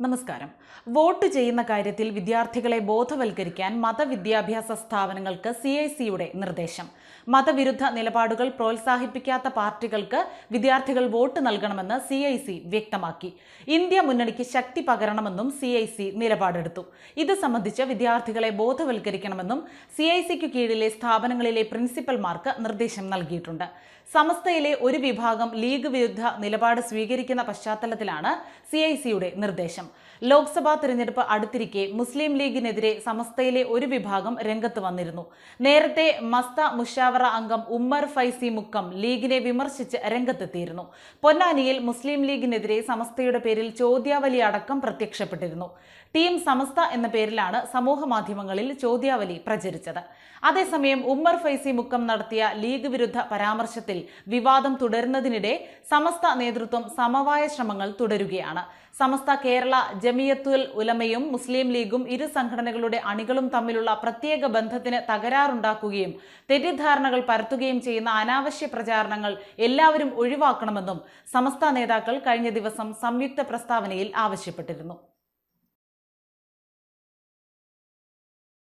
നമസ്കാരം. വോട്ട് ചെയ്യുന്ന കാര്യത്തിൽ വിദ്യാർത്ഥികളെ ബോധവൽക്കരിക്കാൻ മതവിദ്യാഭ്യാസ സ്ഥാപനങ്ങൾക്ക് സി ഐ സിയുടെ നിർദ്ദേശം. മതവിരുദ്ധ നിലപാടുകൾ പ്രോത്സാഹിപ്പിക്കാത്ത പാർട്ടികൾക്ക് വിദ്യാർത്ഥികൾ വോട്ട് നൽകണമെന്ന് സി ഐ സി വ്യക്തമാക്കി. ഇന്ത്യ മുന്നണിക്ക് ശക്തി പകരണമെന്നും സി ഐ സി നിലപാടെടുത്തു. ഇത് സംബന്ധിച്ച് വിദ്യാർത്ഥികളെ ബോധവൽക്കരിക്കണമെന്നും സി ഐ സിക്ക് കീഴിലെ സ്ഥാപനങ്ങളിലെ പ്രിൻസിപ്പൽമാർക്ക് നിർദ്ദേശം നൽകിയിട്ടുണ്ട്. സമസ്തയിലെ ഒരു വിഭാഗം ലീഗ് വിരുദ്ധ നിലപാട് സ്വീകരിക്കുന്ന പശ്ചാത്തലത്തിലാണ് സി ഐ സിയുടെ നിർദ്ദേശം. ലോക്സഭാ തിരഞ്ഞെടുപ്പ് അടുത്തിരിക്കെ മുസ്ലിം ലീഗിനെതിരെ സമസ്തയിലെ ഒരു വിഭാഗം രംഗത്ത് വന്നിരുന്നു. നേരത്തെ മസ്ത മുഷാവറ അംഗം ഉമ്മർ ഫൈസി മുക്കം ലീഗിനെ വിമർശിച്ച് രംഗത്തെത്തിയിരുന്നു. പൊന്നാനിയിൽ മുസ്ലിം ലീഗിനെതിരെ സമസ്തയുടെ പേരിൽ ചോദ്യാവലി അടക്കം പ്രത്യക്ഷപ്പെട്ടിരുന്നു. ടീം സമസ്ത എന്ന പേരിലാണ് സമൂഹ മാധ്യമങ്ങളിൽ ചോദ്യാവലി പ്രചരിച്ചത്. അതേസമയം ഉമ്മർ ഫൈസി മുക്കം നടത്തിയ ലീഗ് വിരുദ്ധ പരാമർശത്തിൽ വിവാദം തുടരുന്നതിനിടെ സമസ്ത നേതൃത്വം സമവായ ശ്രമങ്ങൾ തുടരുകയാണ്. സമസ്ത കേരള ജമിയത്തുൽ ഉലമയും മുസ്ലിം ലീഗും ഇരു സംഘടനകളുടെ അണികളും തമ്മിലുള്ള പ്രത്യേക ബന്ധത്തിന് തകരാറുണ്ടാക്കുകയും തെറ്റിദ്ധാരണകൾ പരത്തുകയും ചെയ്യുന്ന അനാവശ്യ പ്രചാരണങ്ങൾ എല്ലാവരും ഒഴിവാക്കണമെന്നും സമസ്ത നേതാക്കൾ കഴിഞ്ഞ ദിവസം സംയുക്ത പ്രസ്താവനയിൽ ആവശ്യപ്പെട്ടിരുന്നു.